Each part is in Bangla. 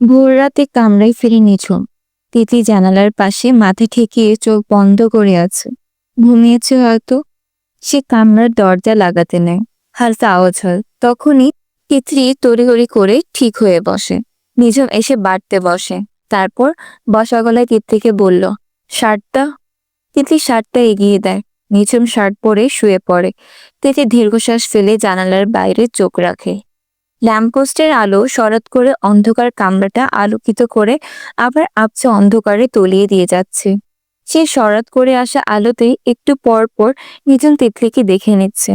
ভোর রাতে কামরায় ফিরে নিঝুম। তিতি জানালার পাশে মাথা ঠেকিয়ে চোখ বন্ধ করে আছে। ঘুমিয়েছে হয়তো। সে কামরার দরজা লাগাতে নেয়। হালকা আওয়াজ হয়। তখনই তিতলি তড়িঘড়ি করে ঠিক হয়ে বসে। নিঝুম এসে বাড়তে বসে। তারপর বসা গলায় তিতলিকে বলল, শার্টটা? তিতলি শার্টটা এগিয়ে দেয়। নিঝুম শার্ট পরে শুয়ে পড়ে। তিতলি দীর্ঘশ্বাস ফেলে জানালার বাইরে চোখ রাখে। ল্যাম্পপোস্টের আলো শরৎ করে অন্ধকার কামরাটা আলোকিত করে আবার আবছা অন্ধকারে তলিয়ে দিয়ে যাচ্ছে। সে শরৎ করে আসা আলোতেই একটু পর পর নিঝুম তিতলিকে দেখে নিচ্ছে।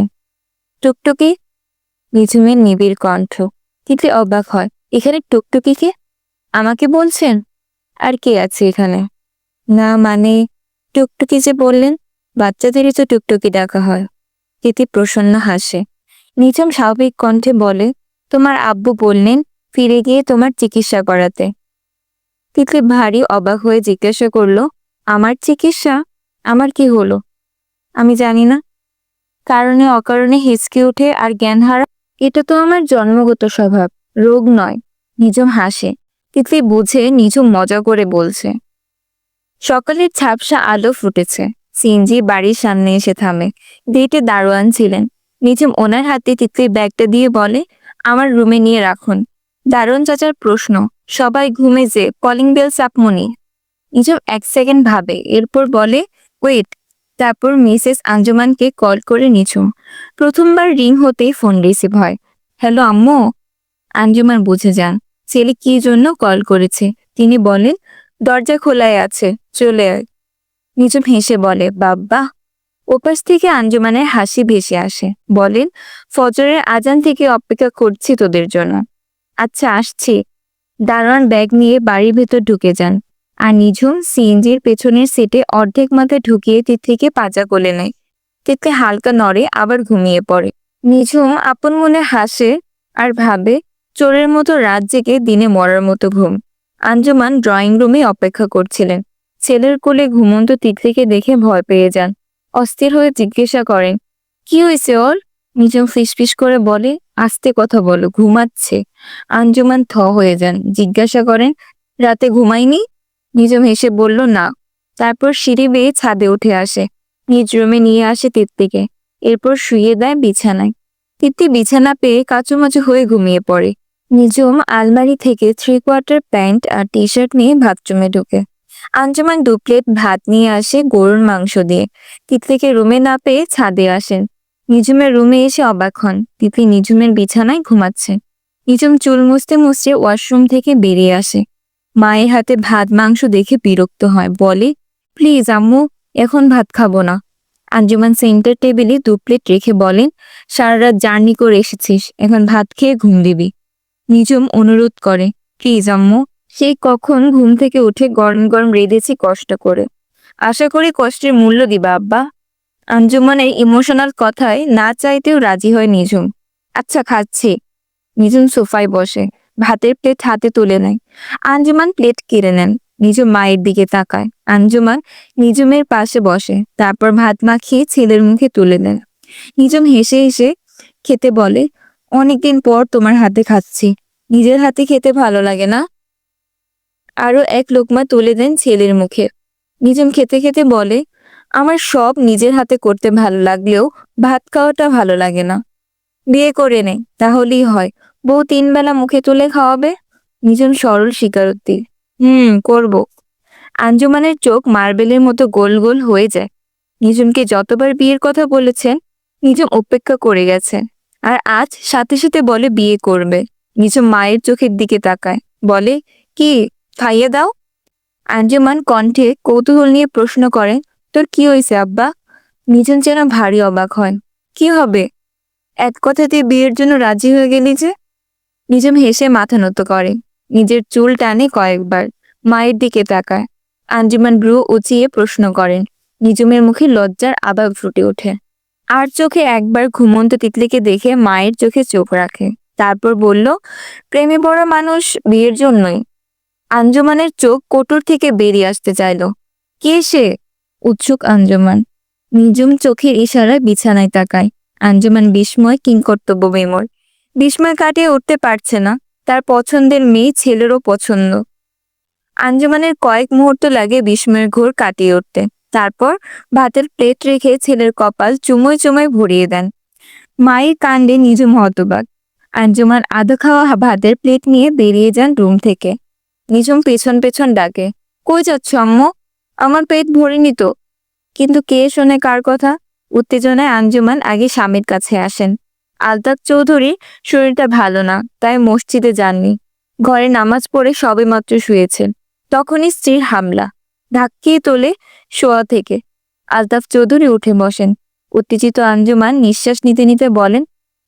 টুকটুকি নিঝুমের নিবিড় কণ্ঠ। তিতলি অবাক হয়, এখানে টুকটুকিকে আমাকে বলছেন? আর কে আছে এখানে? না মানে টুকটুকি যে বললেন, বাচ্চাদেরই তো টুকটুকি ডাকা হয়। তিতি প্রসন্ন হাসে। নিঝুম স্বাভাবিক কণ্ঠে বলে তোমার আব্বু বললেন, ফিরে গিয়ে তোমার চিকিৎসা করাতে। তিতলি ভারী অবাক হয়ে জিজ্ঞাসা করল, আমার চিকিৎসা? আমার কি হলো? আমি জানি না। কারণে অকারণে হিচকে ওঠে আর জ্ঞান হারা? এটা তো আমার জন্মগত স্বভাব, রোগ নয়। নিজম হাসে। তিতলি বুঝে নিজম মজা করে বলছে, সকালের ঝাপসা আলো ফুটেছে। সিনজি বাড়ির সামনে এসে থামে। গেটে দারোয়ান ছিলেন। নিজম ওনার হাতে তিতলির ব্যাগটা দিয়ে বলে আমার রুমে নিয়ে রাখুন। দারুণ চাচার প্রশ্ন। সবাই ঘুমে যে কলিং বেল চাপমনি। নিজম এক সেকেন্ড ভাবে। এরপর বলে ওয়েট তারপর মিসেস আঞ্জুমানকে কল করে নিঝুম প্রথমবার রিং হতেই ফোন রিসিভ হয়। হ্যালো আম্মু? আঞ্জুমান বুঝে যান। ছেলে কি জন্য কল করেছে? তিনি বলেন, দরজা খোলাই আছে, চলে আয়। নিঝুম হেসে বলে, বাব্বা। ওপাশ থেকে আঞ্জুমানের হাসি ভেসে আসে। বলেন, ফজরের আজান থেকে অপেক্ষা করছি তোদের জন্য। আচ্ছা আসছি। দারোয়ান ব্যাগ নিয়ে বাড়ির ভেতর ঢুকে যান। আর নিঝুম সিএনজির পেছনের সিটে অর্ধেক মাথায় ঢুকিয়ে তিতলিকে পাজা কোলে নেয়। তিতলি হালকা নড়ে আবার ঘুমিয়ে পড়ে। নিঝুম আপন মনে হাসে আর ভাবে, চোরের মতো রাত জেগে দিনে মরার মতো ঘুম। আঞ্জুমান ড্রয়িং রুমে অপেক্ষা করছিলেন। ছেলের কোলে ঘুমন্ত তিতলিকে দেখে ভয় পেয়ে যান। অস্থির হয়ে জিজ্ঞাসা করেন কি হয়েছে ওর? নিজম ফিসফিস করে বলে, আস্তে কথা বলো, ঘুমাচ্ছে। আঞ্জুমান থ হয়ে যান, জিজ্ঞাসা করেন, রাতে ঘুমাইনি? নিজম হেসে বলল, না। তারপর সিঁড়ি বেয়ে ছাদে উঠে আসে। নিজ রুমে নিয়ে আসে তিত্তিকে। এরপর শুয়ে দেয় বিছানায়। তিত্তি বিছানা পেয়ে কাচুমাচু হয়ে ঘুমিয়ে পড়ে। নিজম আলমারি থেকে থ্রি কোয়ার্টার প্যান্ট আর টি শার্ট নিয়ে বাথরুমে ঢোকে। আঞ্জুমান দু প্লেট ভাত নিয়ে আসে গরুর মাংস দিয়ে। তিতলিকে রুমে না পেয়ে ছাদে আসেন। নিজুমের রুমে এসে অবাক হন। তিতলি নিজুমের বিছানায় ঘুমাচ্ছে। নিজুম চুল মুছতে মুছতে ওয়াশরুম থেকে বেরিয়ে আসে। মায়ের হাতে ভাত মাংস দেখে বিরক্ত হয়। বলে, প্লিজ আম্মু, এখন ভাত খাব না। আঞ্জুমান সেন্টার টেবিলে দু প্লেট রেখে বলেন, সারা রাত জার্নি করে এসেছিস, এখন ভাত খেয়ে ঘুম দিবি। নিজুম অনুরোধ করে, প্লিজ আম্মু সেই কখন ঘুম থেকে উঠে গরম গরম রেঁধেছি কষ্ট করে। আশা করি কষ্টের মূল্য দিবা, আব্বা। আঞ্জুমানের ইমোশনাল কথায় না চাইতেও রাজি হয় নিঝুম আচ্ছা খাচ্ছি। নিঝুম সোফায় বসে, ভাতের প্লেট হাতে তুলে নেয়। আঞ্জুমান প্লেট কেড়ে নেন, নিজুম মায়ের দিকে তাকায়। আঞ্জুমান নিজুমের পাশে বসে, তারপর ভাত মাখিয়ে ছেলের মুখে তুলে দেন নিজুম হেসে হেসে খেতে বলে, অনেকদিন পর তোমার হাতে খাচ্ছি। নিজের হাতে খেতে ভালো লাগে না? আরও এক লোকমা তুলে দেন ছেলের মুখে। নিজম খেতে খেতে বলে, আমার সব নিজের হাতে করতে ভালো লাগলেও ভাত খাওয়াটা ভালো লাগে না। বিয়ে করে নে, তাহলেই হয়। বউ তিন বেলা মুখে তুলে খাওয়াবে? নিজম সরল স্বীকারোক্তি। হুম, করব। আঞ্জুমানের চোখ মার্বেলের মতো গোল গোল হয়ে যায়। নিজমকে যতবার বিয়ের কথা বলেছেন নিজম অপেক্ষা করে গেছে। আর আজ সাথে সাথে বলে বিয়ে করবে। নিজম মায়ের চোখের দিকে তাকায়। বলে, কি খাইয়ে দাও। আঞ্জুমান কণ্ঠে কৌতূহল নিয়ে প্রশ্ন করেন তোর কি হয়েছে আব্বা? নিজন যেন ভারী অবাক হয়। কি হবে? এক কথাতে বিয়ের জন্য রাজি হয়ে গেলি যে? নিজম হেসে মাথা নত করে। নিজের চুল টানে কয়েকবার, মায়ের দিকে তাকায়। আঞ্জুমান ব্রু উঁচিয়ে প্রশ্ন করেন। নিজমের মুখে লজ্জার আবার ফুটে ওঠে। আর চোখে একবার ঘুমন্ত তিতলিকে দেখে মায়ের চোখে চোখ রাখে। তারপর বলল, প্রেমে পড়া মানুষ বিয়ের জন্যই। আঞ্জুমানের চোখ কোটর থেকে বেরিয়ে আসতে চাইল। কে সে? উৎসুক আঞ্জুমান। নিজুম চোখের ইশারায় বিছানায় তাকায়। আঞ্জুমান বিস্ময় কিংকর্তব্য বিমর বিস্ময় কাটিয়ে উঠতে পারছে না। তার পছন্দের মেয়ে ছেলেরও পছন্দ। আঞ্জুমানের কয়েক মুহূর্ত লাগে বিস্ময়ের ঘোর কাটিয়ে উঠতে। তারপর ভাতের প্লেট রেখে ছেলের কপাল চুমোয় চুমোয় ভরিয়ে দেন। মায়ের কাণ্ডে নিজম হতবাক। আঞ্জুমান আধা খাওয়া ভাতের প্লেট নিয়ে বেরিয়ে যান রুম থেকে। নিজম পেছন পেছন ডাকে, কই যাচ্ছ আম্মু? আমার পেট ভরেনি তো। কিন্তু কে শোনে কার কথা? উত্তেজনায় আঞ্জুমান আগে স্বামীর কাছে আসেন। আলতাফ চৌধুরীর শরীরটা ভালো না, তাই মসজিদে যাননি। ঘরে নামাজ পড়ে সবেমাত্র শুয়েছেন। তখনই স্ত্রীর হামলা। ধাক্কিয়ে তোলে শোয়া থেকে। আলতাফ চৌধুরী উঠে বসেন। উত্তেজিত আঞ্জুমান নিঃশ্বাস নিতে নিতে বলেন,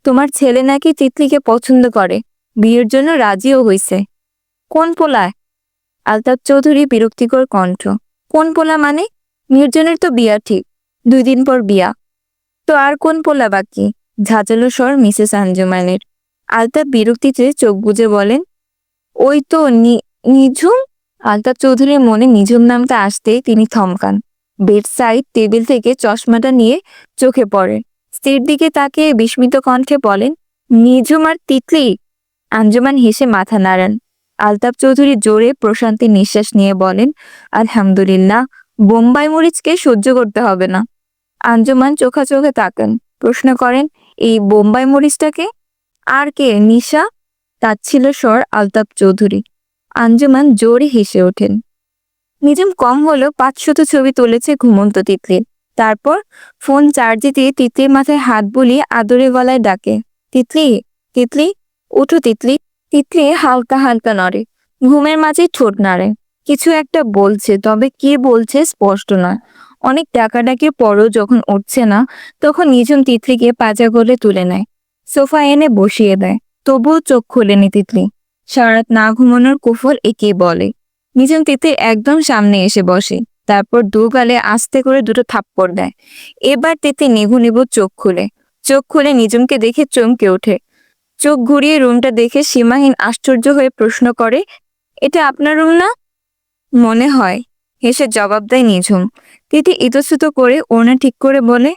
তোমার ছেলে নাকি তিতলিকে পছন্দ করে। বিয়ের জন্য রাজিও হইছে। কোন পোলায় আলতাফ চৌধুরী বিরক্তিকর কণ্ঠ। কোন পোলা মানে? নির্জনের তো বিয়া ঠিক, দুই দিন পর বিয়া। তো আর কোন পোলা বাকি? ঝাঁঝালো স্বর মিসেস আঞ্জুমানের। আলতাফ বিরক্তিতে চোখ বুজে বলেন, ওই তো নিঝুম? আলতাফ চৌধুরীর মনে নিঝুম নামটা আসতেই তিনি থমকান। বেড সাইড টেবিল থেকে চশমাটা নিয়ে চোখে পড়ে স্ত্রীর দিকে তাকে বিস্মিত কণ্ঠে বলেন, নিঝুম আর তিতলি? আঞ্জুমান হেসে মাথা নাড়ান। আলতাফ চৌধুরী জোরে প্রশান্তি নিঃশ্বাস নিয়ে বলেন, আলহামদুলিল্লাহ, বোম্বাই মরিচকে সহ্য করতে হবে না। আঞ্জুমান চোখা চোখে তাকান, প্রশ্ন করেন, এই বোম্বাই মরিচটাকে আর কে, নিশা? তাচ্ছিল স্বর আলতাফ চৌধুরী। আঞ্জুমান জোরে হেসে ওঠেন নিজম কম হলেও পাঁচশত ছবি তুলেছে ঘুমন্ত তিতলির তারপর ফোন চার্জে দিয়ে তিতলির মাথায় হাত বুলিয়ে আদরে গলায় ডাকে, তিতলি তিতলি উঠো তিতলি। তিতলি হালকা হালকা নড়ে, ঘুমের মাঝে ঠোঁট নাড়ে। কিছু একটা বলছে, তবে কে বলছে স্পষ্ট নয় অনেক ডাকাডাকির পরও যখন উঠছে না, তখন নিজম তিতলিকে পাজা করে তুলে নেয়। সোফা এনে বসিয়ে দেয়। তবুও চোখ খোলেনি তিতলি সারাত না ঘুমানোর কুফল একে বলে। নিজম তিতলির একদম সামনে এসে বসে। তারপর দু গালে আস্তে করে দুটো থাপ্পড় দেয়। এবার তিতলি নিভু নিভু চোখ খুলে। চোখ খুলে নিজমকে দেখে চমকে ওঠে। চোখ ঘুরিয়ে রুমটা দেখে সীমাহীন আশ্চর্য হয়ে প্রশ্ন করে, এটা আপনার রুম না? মনে হয়, হেসে জবাব দেয় নিঝুম। তিথি ইতস্তত করে ওনা ঠিক করে বলে,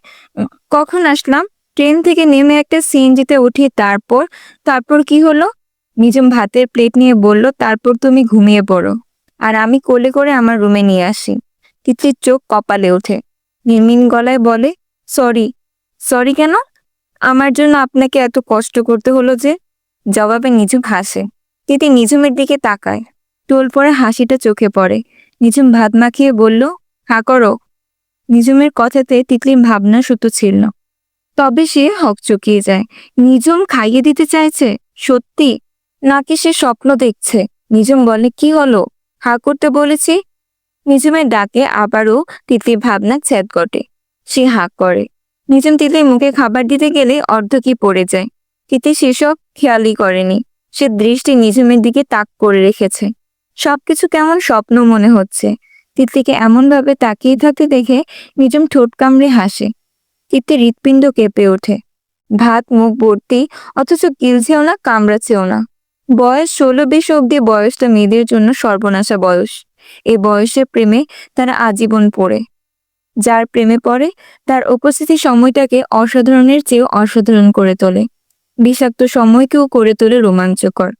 কখন আসলাম? ট্রেন থেকে নেমে একটা সিএনজিতে উঠি তারপর তারপর কি হলো? নিজম ভাতের প্লেট নিয়ে বলল, তারপর তুমি ঘুমিয়ে পড়ো, আর আমি কোলে করে আমার রুমে নিয়ে আসি। তিতলির চোখ কপালে ওঠে। নির্মিন গলায় বলে, সরি সরি কেন? আমার জন্য আপনাকে এত কষ্ট করতে হলো যে, জবাবে নিঝুম হাসে। তিতি নিঝুমের দিকে তাকায়। টোল পরে হাসিটা চোখে পড়ে। নিঝুম ভাত মাখিয়ে বলল, হা, করো। নিঝুমের কথাতে তিতলির ভাবনা সুতো ছিল তবে সে হকচকিয়ে যায়। নিঝুম খাইয়ে দিতে চাইছে? সত্যি? নাকি সে স্বপ্ন দেখছে? নিঝুম বলে, কি হলো? হা করতে বলেছি? নিঝুমের ডাকে আবারও তিতলির ভাবনা ছেদ ঘটে। সে হাঁক করে। নিঝুম তিতলির মুখে খাবার দিতে গেলে অর্ধ কি পড়ে যায়? তিতি সেসব খেয়ালই করেনি। সে দৃষ্টি নিঝুমের দিকে তাক করে রেখেছে। সবকিছু কেমন স্বপ্ন মনে হচ্ছে। তিতলিকে এমনভাবে তাকিয়ে থাকতে দেখে নিজম ঠোঁট কামড়ে হাসে। তিতলি হৃৎপিণ্ড কেঁপে ওঠে। ভাত, মুখ ভর্তি অথচ গিলছেও না, কামড়াচ্ছেও না। বয়স ষোলো বিশ অব্দি বয়সটা মেয়েদের জন্য সর্বনাশা বয়স। এই বয়সে প্রেমে তারা আজীবন পড়ে। যার প্রেমে পড়ে, তার উপস্থিতি সময়টাকে অসাধারণের চেয়েও অসাধারণ করে তোলে। বিষাক্ত সময়কেও করে তোলে রোমাঞ্চকর।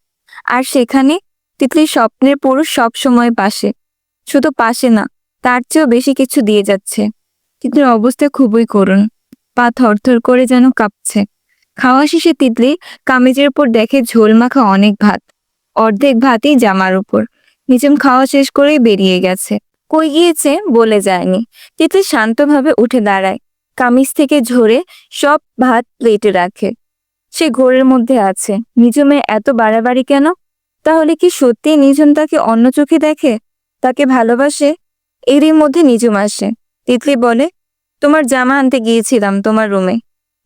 আর সেখানে তিতলির স্বপ্নের পুরুষ সব সময় পাশে। শুধু পাশে না, তার চেয়েও বেশি কিছু দিয়ে যাচ্ছে। তিতলির অবস্থা খুবই করুণ। পা থরথর করে যেন কাঁপছে। খাওয়া শেষে তিতলি কামিজের উপর দেখে ঝোল মাখা অনেক ভাত। অর্ধেক ভাতই জামার উপর। নিজম খাওয়া শেষ করেই বেরিয়ে গেছে। কই গিয়েছে বলে যায়নি। তিতলি শান্তভাবে উঠে দাঁড়ায়, কামিজ থেকে ঝরে সব ভাত প্লেটে রাখে। সে ঘোরের মধ্যে আছে। নিজমের এত বাড়াবাড়ি কেন? তাহলে কি সত্যি নিঝুম তাকে অন্য চোখে দেখে? তাকে ভালোবাসে? এরই মধ্যে নিজুম আসে। তিতলি বলে, তোমার জামা আনতে গিয়েছিলাম তোমার রুমে।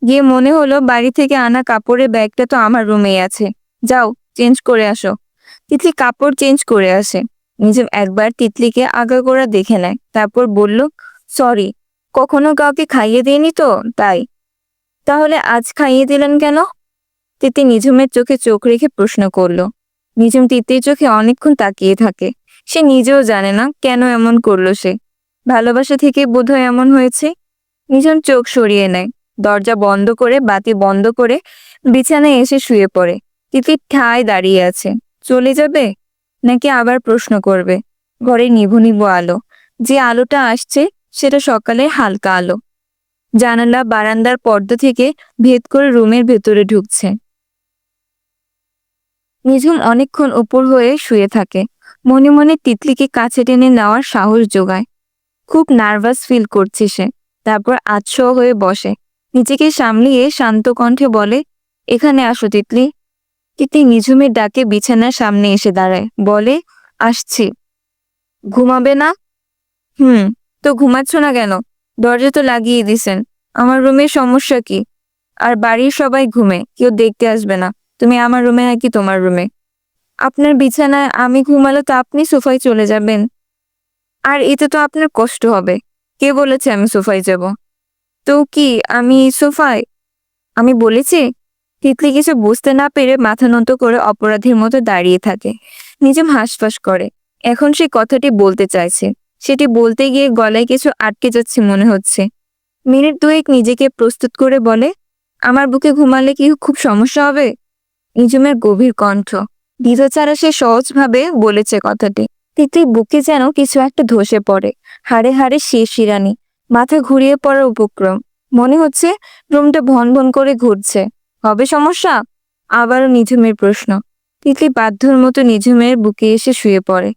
গিয়ে মনে হলো বাড়ি থেকে আনা কাপড়ের ব্যাগটা তো আমার রুমেই আছে। যাও, চেঞ্জ করে আসো। তিতলি কাপড় চেঞ্জ করে আসে। নিজম একবার তিতলিকে আগাগোড়া দেখে নেয়। তারপর বলল, সরি, কখনো কাউকে খাইয়ে দিইনি তো, তাই। তাহলে আজ খাইয়ে দিলেন কেন? তিতি নিঝুমের চোখে চোখ রেখে প্রশ্ন করল। নিঝুম তিতির চোখে অনেকক্ষণ তাকিয়ে থাকে। সে নিজেও জানে না কেন এমন করল সে। ভালোবাসা থেকে বোধহয় এমন হয়েছে। নিঝুম চোখ সরিয়ে নেয়। দরজা বন্ধ করে, বাতি বন্ধ করে বিছানায় এসে শুয়ে পড়ে। তিতির ঠায় দাঁড়িয়ে আছে। চলে যাবে? নাকি আবার প্রশ্ন করবে। ঘরে নিভু নিভু আলো। যে আলোটা আসছে, সেটা সকালে হালকা আলো। জানালা বারান্দার পর্দা থেকে ভেদ করে রুমের ভেতরে ঢুকছে। নিঝুম অনেকক্ষণ উপর হয়ে শুয়ে থাকে। মনে মনে তিতলিকে কাছে টেনে নেওয়ার সাহস যোগায়। খুব নার্ভাস ফিল করছে সে। তারপর আচ্ছ হয়ে বসে। নিজেকে সামলিয়ে শান্ত কণ্ঠে বলে, এখানে আসো তিতলি। তিতলি নিঝুমের ডাকে বিছানার সামনে এসে দাঁড়ায়, বলে, আসছি। ঘুমাবে না? হুম, তো ঘুমাচ্ছ না কেন? দরজা তো লাগিয়ে দিছেন। আমার রুমের সমস্যা কি? আর বাড়ির সবাই ঘুমে, কেউ দেখতে আসবে না। তুমি আমার রুমে নাকি তোমার রুমে? আপনার বিছানায় আমি ঘুমালে তো আপনি সোফায় চলে যাবেন? আর এতে তো আপনার কষ্ট হবে। কে বলেছে আমি সোফায় যাব? তো কি, আমি সোফায়? আমি বলেছি তিতলি কিছু বুঝতে না পেরে মাথা নত করে অপরাধীর মতো দাঁড়িয়ে থাকে। নিজম হাঁসফাঁস করে। এখন সে কথাটি বলতে চাইছে। সেটি বলতে গিয়ে গলায় কিছু আটকে যাচ্ছে মনে হচ্ছে। মিনিট দুয়েক নিজেকে প্রস্তুত করে বলে, আমার বুকে ঘুমালে কি খুব সমস্যা হবে? নিজমের গভীর কণ্ঠ। দ্বিধা ছাড়া সে সহজভাবে বলেছে কথাটি। তিতলি বুকে যেন কিছু একটা ধসে পড়ে। হাড়ে হাড়ে সে শিরানি মাথা ঘুরিয়ে পড়ার উপক্রম। মনে হচ্ছে রুমটা ভন ভন করে ঘুরছে। হবে সমস্যা? আবারও নিঝুমের প্রশ্ন। তিতলি বাধ্যর মতো নিঝুমের বুকে এসে শুয়ে পড়ে।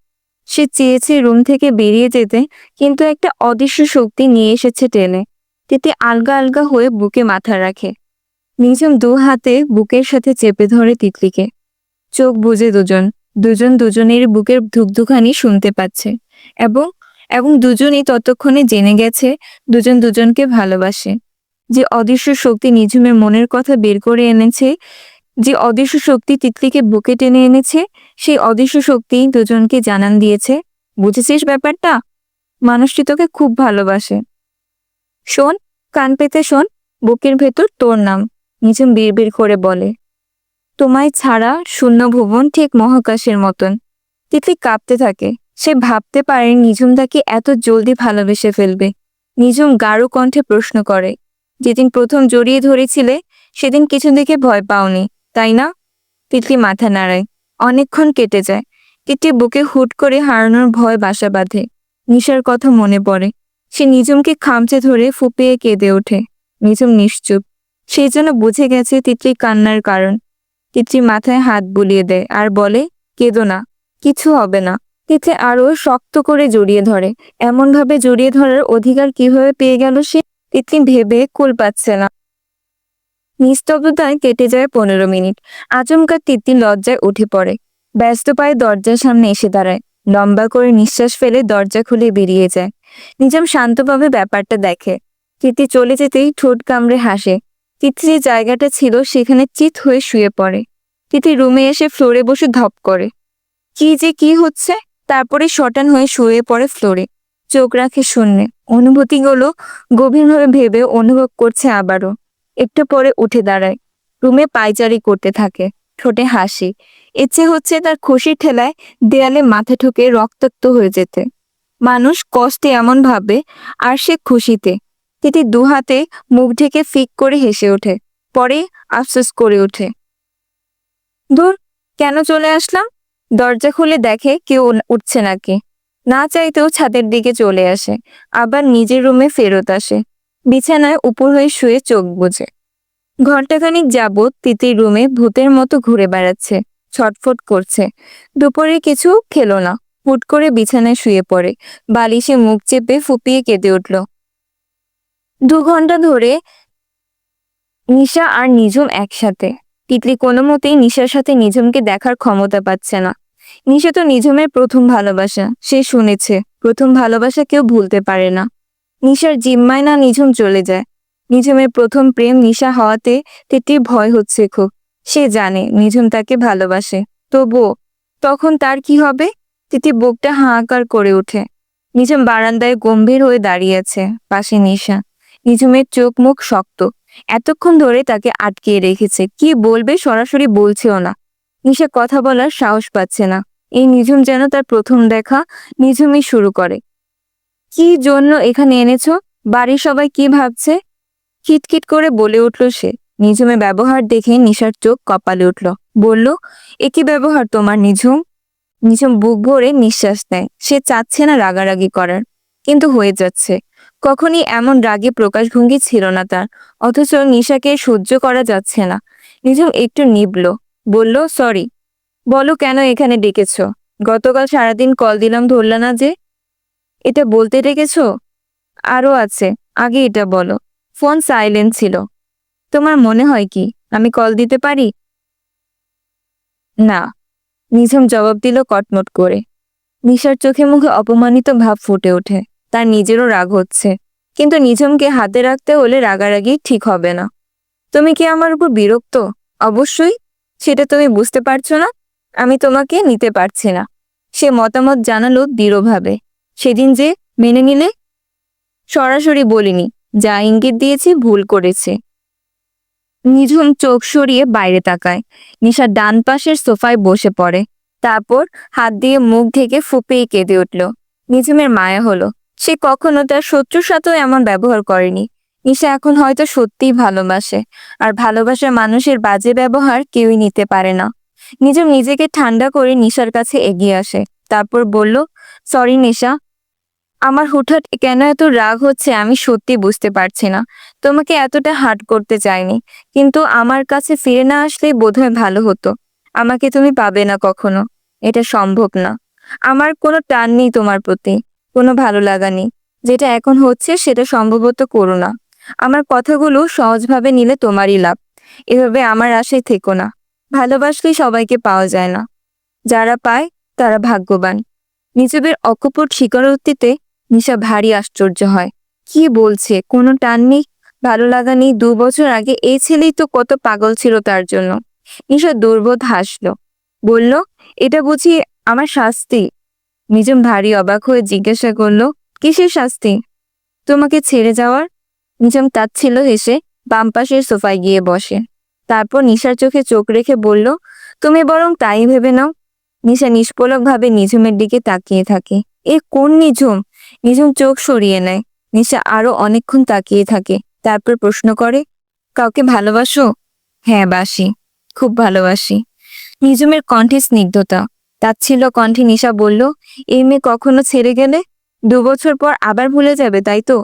সে চেয়েছে রুম থেকে বেরিয়ে যেতে, কিন্তু একটা অদৃশ্য শক্তি নিয়ে এসেছে টেনে। তিতলি আলগা আলগা হয়ে বুকে মাথা রাখে। নিঝুম দু হাতে বুকের সাথে চেপে ধরে তিতলিকে। চোখ বুঝে দুজন। দুজন দুজনের বুকের ধুকধুকানি শুনতে পাচ্ছে। এবং এবং দুজনই ততক্ষণে জেনে গেছে, দুজন দুজনকে ভালোবাসে। যে অদৃশ্য শক্তি নিঝুমের মনের কথা বের করে এনেছে, যে অদৃশ্য শক্তি তিতলিকে বুকে টেনে এনেছে, সেই অদৃশ্য শক্তি দুজনকে জানান দিয়েছে। বুঝেছিস ব্যাপারটা? মানুষটি তোকে খুব ভালোবাসে। শোন, কান পেতে শোন, বুকের ভেতর তোর নাম, নিঝুম বিড়বিড় করে বলে। তোমায় ছাড়া শূন্য ভুবন ঠিক মহাকাশের মতন। তিতলি কাঁপতে থাকে। সে ভাবতে পারে নিঝুম তাকে এত জলদি ভালোবেসে ফেলবে। নিঝুম গাঢ় কণ্ঠে প্রশ্ন করে যেদিন প্রথম জড়িয়ে ধরেছিলে, সেদিন কিছু দেখে ভয় পাওনি, তাই না? তিতলি মাথা নাড়ায়। অনেকক্ষণ কেটে যায়। তিতলি বুকে হুট করে হারানোর ভয় বাসা বাঁধে। নিশার কথা মনে পড়ে। সে নিজুমকে খামচে ধরে ফুপিয়ে কেঁদে ওঠে। নিজুম নিশ্চুপ। সেই জন্য বুঝে গেছে তিতলি কান্নার কারণ। তিতলি মাথায় হাত বুলিয়ে দেয় আর বলে, কেঁদো না, কিছু হবে না। তিতলি আরও শক্ত করে জড়িয়ে ধরে। এমন ভাবে জড়িয়ে ধরার অধিকার কীভাবে পেয়ে গেল সে? তিতলি ভেবে কুল পাচ্ছে না। নিস্তব্ধতায় কেটে যায় পনেরো মিনিট। আচমকা তিতলি লজ্জায় উঠে পড়ে। ব্যস্ত পায়ে দরজার সামনে এসে দাঁড়ায়। লম্বা করে নিঃশ্বাস ফেলে দরজা খুলে বেরিয়ে যায়। নিজাম শান্তভাবে ব্যাপারটা দেখে। তিতলি চলে যেতেই ঠোঁট কামড়ে হাসে। তিতলি যে জায়গাটা ছিল সেখানে চিত হয়ে শুয়ে পড়ে। তিতলি রুমে এসে ফ্লোরে বসে ধপ করে। কি যে কি হচ্ছে? তারপরে শটান হয়ে শুয়ে পড়ে ফ্লোরে। চোখ রাখে শূন্যে। অনুভূতিগুলো গভীরভাবে ভেবে অনুভব করছে আবারও। একটু পরে উঠে দাঁড়ায়। রুমে পাইচারি করতে থাকে। ঠোঁটে হাসি। ইচ্ছে হচ্ছে তার খুশির ঠেলায় দেয়ালে মাথা ঠুকে রক্তাক্ত হয়ে যেতে। মানুষ কষ্টে এমন ভাবে আর সে খুশিতে। তিতি দু হাতে মুখ ঢেকে ফিক করে হেসে ওঠে। পরে আফসোস করে ওঠে। দূর কেন চলে আসলাম? দরজা খুলে দেখে কেউ উঠছে নাকি? না চাইতেও ছাদের দিকে চলে আসে, আবার নিজের রুমে ফেরত আসে, বিছানায় উপর হয়ে শুয়ে চোখ বুঝে। ঘন্টাখানিক যাবৎ তিতির রুমে ভূতের মতো ঘুরে বেড়াচ্ছে, ছটফট করছে, দুপুরে কিছু খেলো না, হুট করে বিছানায় শুয়ে পড়ে, বালিশে মুখ চেপে ফুপিয়ে কেঁদে উঠল। দু ঘণ্টা ধরে নিশা আর নিঝুম একসাথে, তিতলি কোনো মতেই নিশার সাথে নিঝুমকে দেখার ক্ষমতা পাচ্ছে না। নিশা তো নিঝুমের প্রথম ভালোবাসা, সে শুনেছে। প্রথম ভালোবাসা কেউ ভুলতে পারে না। নিশার জিম্মায় না নিঝুম চলে যায়। নিঝুমের প্রথম প্রেম নিশা হওয়াতে তিতলির ভয় হচ্ছে খুব। সে জানে নিঝুম তাকে ভালোবাসে। তবুও তখন তার কি হবে? তিতি বুকটা হাহাকার করে ওঠে। নিঝুম বারান্দায় গম্ভীর হয়ে দাঁড়িয়ে আছে পাশে নিশা। নিঝুমের চোখ মুখ শক্ত। এতক্ষণ ধরে তাকে আটকিয়ে রেখেছে। কি বলবে সরাসরি বলছেও না। নিশা কথা বলার সাহস পাচ্ছে না। এই নিঝুম যেন তার প্রথম দেখা নিঝুমই শুরু করে। কি জন্য এখানে এনেছ? বাড়ির সবাই কি ভাবছে? খিটখিট করে বলে উঠল সে। নিঝুমের ব্যবহার দেখে নিশার চোখ কপালে উঠল। বলল, এ কি ব্যবহার তোমার নিঝুম নিঝুম বুক ভরে নিঃশ্বাস নেয়। সে চাচ্ছে না রাগারাগি করার, কিন্তু হয়ে যাচ্ছে। কখনই এমন রাগে প্রকাশভঙ্গি ছিল না তার, অথচ নিশাকে সহ্য করা যাচ্ছে না। নিঝুম একটু নিবল, বলল, সরি। বলো কেন এখানে ডেকেছ? গতকাল সারাদিন কল দিলাম, ধরলা না যে? এটা বলতে ডেকেছ? আরও আছে, আগে এটা বলো। ফোন সাইলেন্ট ছিল। তোমার মনে হয় কি, আমি কল দিতে পারি? না। নিঝুম জবাব দিল কটমট করে। নিশার চোখে মুখে অপমানিত ভাব ফুটে ওঠে। তার নিজেরও রাগ হচ্ছে। কিন্তু নিঝুমকে হাতে রাখতে হলে রাগারাগি ঠিক হবে না। তুমি কি আমার উপর বিরক্ত? অবশ্যই। সেটা তুমি বুঝতে পারছ না? আমি তোমাকে নিতে পারছি না। সে মতামত জানালো দৃঢ়ভাবে। সেদিন যে মেনে নিলে? সরাসরি বলিনি, যা ইঙ্গিত দিয়েছি ভুল করেছে। নিঝুম চোখ সরিয়ে বাইরে তাকায়। নিশা ডান পাশের সোফায় বসে পড়ে। তারপর হাত দিয়ে মুখ ঢেকে ফুপিয়ে কেঁদে উঠল। নিঝুমের মায়া হলো। সে কখনো তার শত্রুর সাথেও এমন ব্যবহার করেনি। নিশা এখন হয়তো সত্যিই ভালোবাসে, আর ভালোবাসার মানুষের বাজে ব্যবহার কেউই নিতে পারে না। নিজম নিজেকে ঠান্ডা করে নিশার কাছে এগিয়ে আসে। তারপর বলল সরি নিশা। আমার হুটহাট কেন এত রাগ হচ্ছে আমি সত্যি বুঝতে পারছি না। তোমাকে এতটা হার্ট করতে চাইনি। কিন্তু আমার কাছে ফিরে না আসলে বোধহয় ভালো হতো। আমাকে তুমি পাবে না কখনো। এটা সম্ভব না। আমার কোনো টান নেই তোমার প্রতি। কোনো ভালো লাগা নেই। যেটা এখন হচ্ছে সেটা সম্ভবত করো না। আমার কথাগুলো সহজভাবে নিলে তোমারই লাভ। এভাবে আমার আশায় থেকো না। ভালোবাসলে সবাইকে পাওয়া যায় না। যারা পায়, তারা ভাগ্যবান। নিজেদের অকপট স্বীকারোক্তিতে নিশা ভারী আশ্চর্য হয়। কি বলছে? কোনো টান নেই? ভালো লাগা নেই? দু বছর আগে এই ছেলেই তো কত পাগল ছিল তার জন্য। নিশা দুর্বোধ হাসলো। বলল, এটা বুঝি আমার শাস্তি? নিজম ভারী অবাক হয়ে জিজ্ঞাসা করল, কিসের শাস্তি? তোমাকে ছেড়ে যাওয়ার? নিজম তাচ্ছিল হেসে বাম পাশের সোফায় গিয়ে বসে। তারপর নিশার চোখে চোখ রেখে বলল, তুমি বরং তাই ভেবে নাও। নিশা নিষ্পলকভাবে নিঝুমের দিকে তাকিয়ে থাকে। এ কোন নিঝুম? নিঝুম চোখ সরিয়ে নেয়। নিশা আরও অনেকক্ষণ তাকিয়ে থাকে। তারপর প্রশ্ন করে, কাউকে ভালোবাসো? হ্যাঁ বাসি। খুব ভালোবাসি। নিঝুমের কণ্ঠে স্নিগ্ধতা। তাচ্ছিল কণ্ঠে নিশা বলল, এই মেয়ে কখনো ছেড়ে গেলে? দু বছর পর আবার ভুলে যাবে, তাই তো?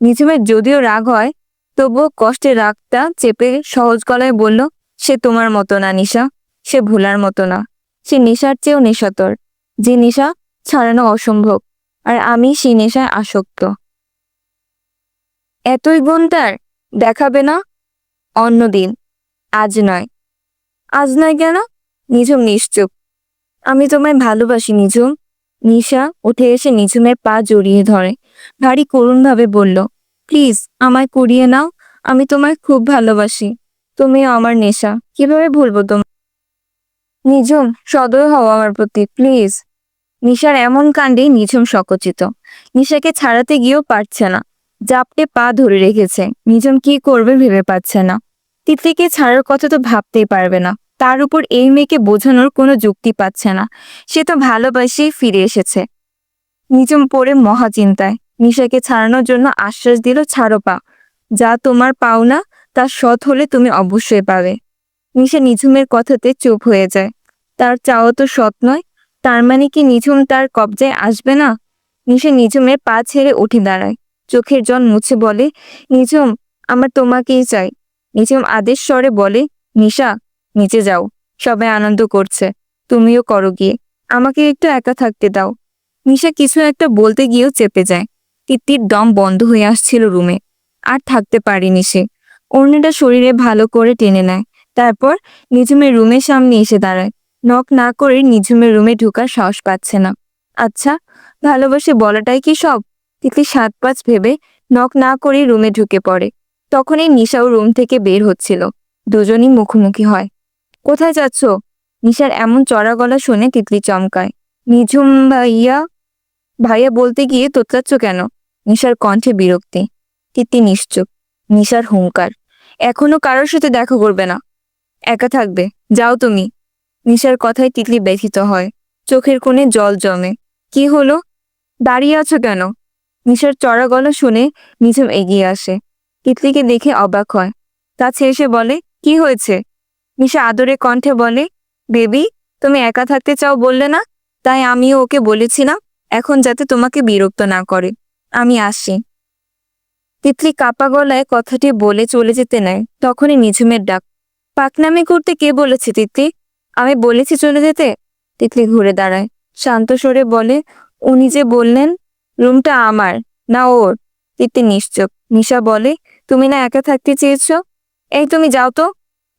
নিঝুমের যদিও রাগ হয় তবুও কষ্টে রাগটা চেপে সহজ গলায় বলল, সে তোমার মতো না, নিশা। সে ভুলার মতো না। সে নেশার চেয়েও নেশাতর। যে নেশা ছাড়ানো অসম্ভব, আর আমি সেই নেশায় আসক্ত। এতই গুণ তার দেখাবে না অন্যদিন আজ নয়। আজ নয় কেন? নিঝুম নিশ্চুপ। আমি তোমায় ভালোবাসি, নিঝুম। নিশা উঠে এসে নিঝুমের পা জড়িয়ে ধরে। ভারী করুণভাবে বলল প্লিজ আমায় কুড়িয়ে নাও, আমি তোমায় খুব ভালোবাসি। তুমিও আমার নেশা, কীভাবে ভুলবো তোমার নিঝুম, সদয় হও আমার প্রতি, প্লিজ। নিশার এমন কাণ্ডে নিঝুম সকচিত। নিশাকে ছাড়াতে গিয়েও পারছে না। জাপটে পা ধরে রেখেছে। নিঝুম কি করবে ভেবে পাচ্ছে না। তিতলিকে ছাড়ার কথা তো ভাবতেই পারবে না। তার উপর এই মেয়েকে বোঝানোর কোনো যুক্তি পাচ্ছে না। সে তো ভালোবাসেই ফিরে এসেছে। নিঝুম পড়ে মহাচিন্তায়। নিশাকে ছাড়ানোর জন্য আশ্বাস দিল, ছাড়ো পা। যা তোমার পাও না, তা সৎ হলে তুমি অবশ্যই পাবে। নিশা নিঝুমের কথাতে চুপ হয়ে যায়। তার চাওয়া তো সৎ নয়, তার মানে কি নিঝুম তার কবজায় আসবে না? নিশা নিঝুমের পা ছেড়ে উঠে দাঁড়ায়। চোখের জল মুছে বলে, নিঝুম, আমার তোমাকেই চাই। নিঝুম আদেশ স্বরে বলে, নিশা, নিচে যাও। সবাই আনন্দ করছে। তুমিও করো গিয়ে। আমাকে একটু একা থাকতে দাও। নিশা কিছু একটা বলতে গিয়েও চেপে যায়। তিত্তির দম বন্ধ হয়ে আসছিল রুমে। আর থাকতে পারিনি সে। অন্যটা শরীরে ভালো করে টেনে নেয়। তারপর নিঝুমের রুমের সামনে এসে দাঁড়ায়। নক না করে নিঝুমের রুমে ঢুকার সাহস পাচ্ছে না। আচ্ছা ভালোবাসে বলাটাই কি সব? তিতলি সাত পাঁচ ভেবে নক না করে রুমে ঢুকে পড়ে। তখনই নিশাও রুম থেকে বের হচ্ছিল। দুজনই মুখোমুখি হয়। কোথায় যাচ্ছ? নিশার এমন চড়া গলা শুনে তিতলি চমকায়। নিঝুম ভাইয়া? ভাইয়া বলতে গিয়ে তোতলাচ্ছ কেন? নিশার কণ্ঠে বিরক্তি। তিতলি নিশ্চুপ, নিশার হুঙ্কার। এখনও কারোর সাথে দেখা করবে না। একা থাকবে, যাও তুমি। নিশার কথায় তিতলি ব্যথিত হয়। চোখের কোণে জল জমে। কি হলো? দাঁড়িয়ে আছো কেন? নিশার চড়া গলা শুনে নিঝুম এগিয়ে আসে। তিতলিকে দেখে অবাক হয়। কাছে এসে বলে, কি হয়েছে? নিশা আদরে কণ্ঠে বলে, বেবি, তুমি একা থাকতে চাও বললে না? তাই আমিও ওকে বলেছিলাম এখন যাতে তোমাকে বিরক্ত না করে। আমি আসি। তিতলি কাপা গলায় কথাটি বলে চলে যেতে নেয়, তখনই নিঝুমের ডাক। পাকনামি করতে কে বলেছে তিতলি? আমি বলেছি চলে যেতে? তিতলি ঘুরে দাঁড়ায়। শান্ত স্বরে বলে, উনি যে বললেন, রুমটা আমার, না ওর। তিতলি নিশ্চুপ। নিশা বলে, তুমি না একা থাকতে চেয়েছো? এই তুমি যাও তো।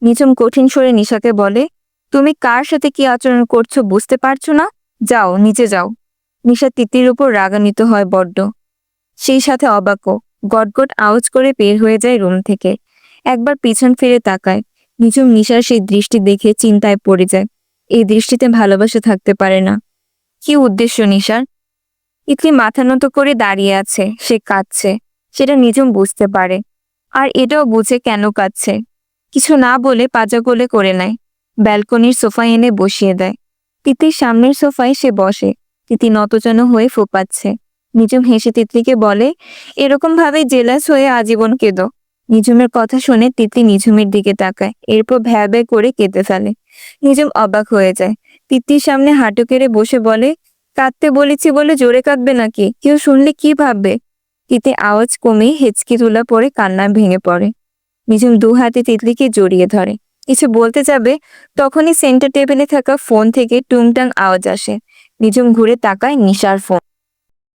নিঝুম কঠিন স্বরে নিশাকে বলে, তুমি কার সাথে কি আচরণ করছ বুঝতে পারছ না? যাও নিচে যাও। নিশা তিতির উপর রাগান্বিত হয় বড্ড। সেই সাথে অবাকও, গটগট আওয়াজ করে বের হয়ে যায় রুম থেকে। একবার পিছন ফিরে তাকায়, নিঝুম নিশার সেই দৃষ্টি দেখে চিন্তায় পড়ে যায়। এই দৃষ্টিতে ভালোবাসা থাকতে পারে না। কি উদ্দেশ্য নিশার? ইতলি মাথা নত করে দাঁড়িয়ে আছে, সে কাঁদছে, সেটা নিঝুম বুঝতে পারে। আর এটাও বুঝে কেন কাঁদছে? কিছু না বলে পাজা কোলে করে নেয়। ব্যালকনির সোফায় এনে বসিয়ে দেয়। তিতির সামনের সোফায় সে বসে, তিতি নতজন হয়ে ফোপাচ্ছে। নিঝুম হেসে তিতলিকে বলে এরকম ভাবে জেলাস হয়ে আজীবন কেঁদো। নিঝুমের কথা শুনে তিতলি নিঝুমের দিকে তাকায়, এরপর ভ্যা ভ্যা করে কেঁদে ফেলে। নিঝুম অবাক হয়ে যায়। তিতলির সামনে হাঁটু কেড়ে বসে বলে, কাঁদতে বলেছি বলে জোরে কাঁদবে নাকি? কেউ শুনলে কি ভাববে? তিতে আওয়াজ কমে হেঁচকি তোলা পরে কান্না ভেঙে পড়ে। নিঝুম দু হাতে তিতলিকে জড়িয়ে ধরে। কিছু বলতে যাবে, তখনই সেন্টার টেবিলে থাকা ফোন থেকে টুংটাং আওয়াজ আসে। নিঝুম ঘুরে তাকায় নিশার ফোন।